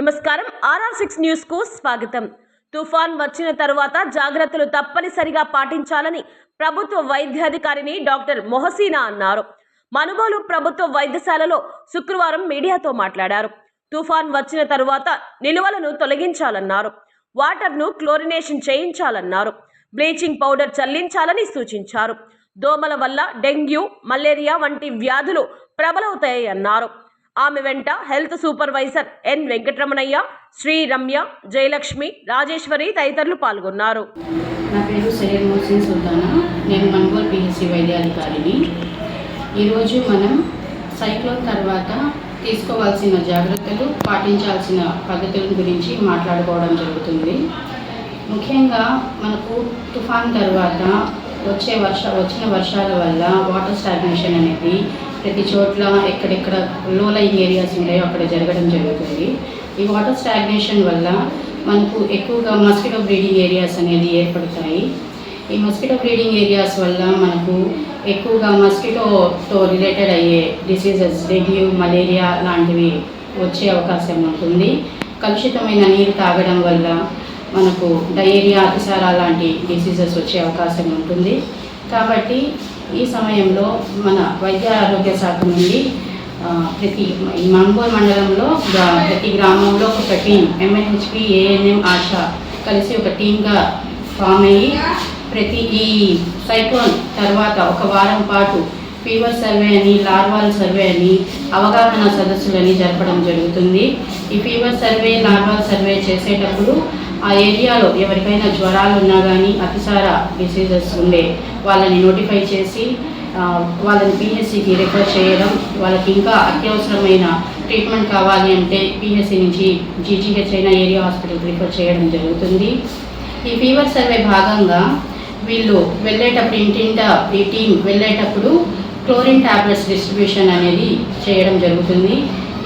నమస్కారం. RR six న్యూస్కు స్వాగతం. తుఫాన్ వచ్చిన తరువాత జాగ్రత్తలు తప్పనిసరిగా పాటించాలని ప్రభుత్వ వైద్యాధికారిని డాక్టర్ మొహసీనా అన్నారు. మనుగోలు ప్రభుత్వ వైద్యశాలలో శుక్రవారం మీడియాతో మాట్లాడారు. తుఫాన్ వచ్చిన తరువాత నిలువలను తొలగించాలన్నారు. వాటర్ను క్లోరినేషన్ చేయించాలన్నారు. బ్లీచింగ్ పౌడర్ చల్లించాలని సూచించారు. దోమల వల్ల డెంగ్యూ మలేరియా వంటి వ్యాధులు ప్రబలవుతాయన్నారు. అన్నారు ఆమె వెంట health supervisor N Venkataramanaiah Sri Ramya Jayalakshmi Rajeshwari తదితరులు పాల్గొన్నారు. నా పేరు సయ్యద్ మోసిన్ సుల్తానా. నేను మన్గోల్ పిహెచ్సి వైద్యాధికారిని. ఈరోజు మనం సైక్లోన్ తర్వాత తీసుకోవాల్సిన జాగ్రత్తలు పాటించాల్సిన పద్ధతుల గురించి మాట్లాడుకోవడం జరుగుతుంది. ముఖ్యంగా మనకు తుఫాన్ తర్వాత వచ్చే వర్ష వచ్చిన వర్షాల వల్ల వాటర్ స్టాగ్నేషన్ అనేది ప్రతి చోట్ల ఎక్కడెక్కడ లో లయింగ్ ఏరియాస్ ఉన్నాయో అక్కడ జరగడం జరుగుతుంది. ఈ వాటర్ స్టాగ్నేషన్ వల్ల మనకు ఎక్కువగా మస్కిటో బ్రీడింగ్ ఏరియాస్ అనేది ఏర్పడతాయి. ఈ మస్కిటో బ్రీడింగ్ ఏరియాస్ వల్ల మనకు ఎక్కువగా మస్కిటోతో రిలేటెడ్ అయ్యే డిసీజెస్ డెంగ్యూ మలేరియా లాంటివి వచ్చే అవకాశం ఉంటుంది. కలుషితమైన నీరు తాగడం వల్ల మనకు డయేరియా అతిసార లాంటి డిసీజెస్ వచ్చే అవకాశం ఉంటుంది. కాబట్టి ఈ సమయంలో మన వైద్య ఆరోగ్య శాఖ నుండి ప్రతి ఈ మంగోల్ మండలంలో గ్రా- ప్రతి గ్రామంలో ఒక టీం ఎంఎన్హెచ్పి ఏఎన్ఎం ఆశ కలిసి ఒక టీంగా ఫామ్ అయ్యి ప్రతి ఈ సైక్లోన్ తర్వాత ఒక వారం పాటు ఫీవర్ సర్వే అని లార్వాల్ సర్వే అని అవగాహన సదస్సులని జరపడం జరుగుతుంది. ఈ ఫీవర్ సర్వే లార్వాల్ సర్వే చేసేటప్పుడు ఆ ఏరియాలో ఎవరికైనా జ్వరాలు ఉన్నా కానీ అతిసార డిసీజెస్ ఉండే వాళ్ళని నోటిఫై చేసి వాళ్ళని పిహెచ్సికి రిఫర్ చేయడం వాళ్ళకి ఇంకా అత్యవసరమైన ట్రీట్మెంట్ కావాలి అంటే పిహెచ్సి నుంచి జీజీహెచ్ అయినా ఏరియా హాస్పిటల్కి రిఫర్ చేయడం జరుగుతుంది. ఈ ఫీవర్ సర్వే భాగంగా వీళ్ళు వెళ్ళేటప్పుడు ఇంటింట ఈ టీం వెళ్ళేటప్పుడు క్లోరిన్ ట్యాబ్లెట్స్ డిస్ట్రిబ్యూషన్ అనేది చేయడం జరుగుతుంది.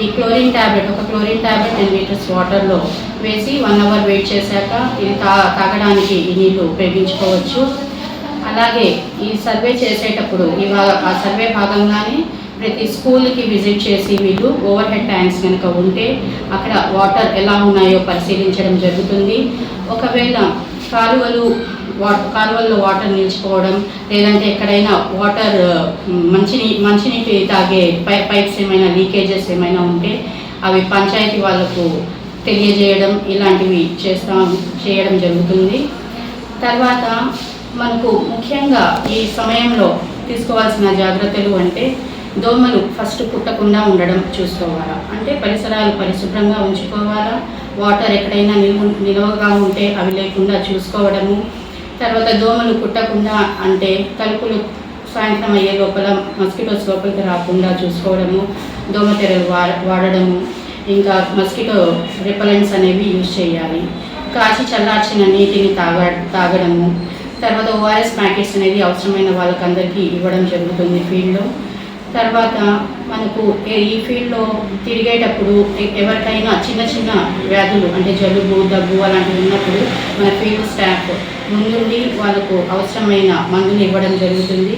ఈ క్లోరిన్ ట్యాబ్లెట్ ఒక క్లోరిన్ ట్యాబ్లెట్ టెన్ లీటర్స్ వాటర్లో వేసి వన్ అవర్ వెయిట్ చేశాక ఇది తా తాగడానికి ఈ నీళ్ళు ఉపయోగించుకోవచ్చు. అలాగే ఈ సర్వే చేసేటప్పుడు ఈ ఆ సర్వే భాగంగానే ప్రతి స్కూల్కి విజిట్ చేసి వీళ్ళు ఓవర్ హెడ్ ట్యాంక్స్ కనుక ఉంటే అక్కడ వాటర్ ఎలా ఉన్నాయో పరిశీలించడం జరుగుతుంది. ఒకవేళ కాలువలు వాటర్ కాలువల్లో వాటర్ నిలిచిపోవడం లేదంటే ఎక్కడైనా వాటర్ మంచినీ మంచినీటి తాగే పై పైప్స్ ఏమైనా లీకేజెస్ ఏమైనా ఉంటే అవి పంచాయతీ వాళ్ళకు తెలియజేయడం ఇలాంటివి చేస్తాం చేయడం జరుగుతుంది. తర్వాత మనకు ముఖ్యంగా ఈ సమయంలో తీసుకోవాల్సిన జాగ్రత్తలు అంటే దోమలు ఫస్ట్ పుట్టకుండా ఉండడం చూసుకోవాలా? అంటే పరిసరాలు పరిశుభ్రంగా ఉంచుకోవాలా? వాటర్ ఎక్కడైనా నిల్వ నిల్వగా ఉంటే అవి లేకుండా చూసుకోవడము. తర్వాత దోమలు కుట్టకుండా అంటే తలుపులు సాయంత్రం అయ్యే లోపల మస్కిటోస్ లోపలికి రాకుండా చూసుకోవడము దోమతెరలు వా వాడడము ఇంకా మస్కిటో రిపలెంట్స్ అనేవి యూజ్ చేయాలి. కాచి చల్లార్చిన నీటిని తాగ తాగడము. తర్వాత ఓఆర్ఎస్ ప్యాకెట్స్ అనేది అవసరమైన వాళ్ళకందరికీ ఇవ్వడం జరుగుతుంది ఫీల్డ్లో. తర్వాత మనకు ఈ ఫీల్డ్లో తిరిగేటప్పుడు ఎవరికైనా చిన్న చిన్న వ్యాధులు అంటే జలుబు దగ్గు అలాంటివి ఉన్నప్పుడు మన ఫీల్డ్ స్టాఫ్ ముందుండి వాళ్ళకు అవసరమైన మందులు ఇవ్వడం జరుగుతుంది.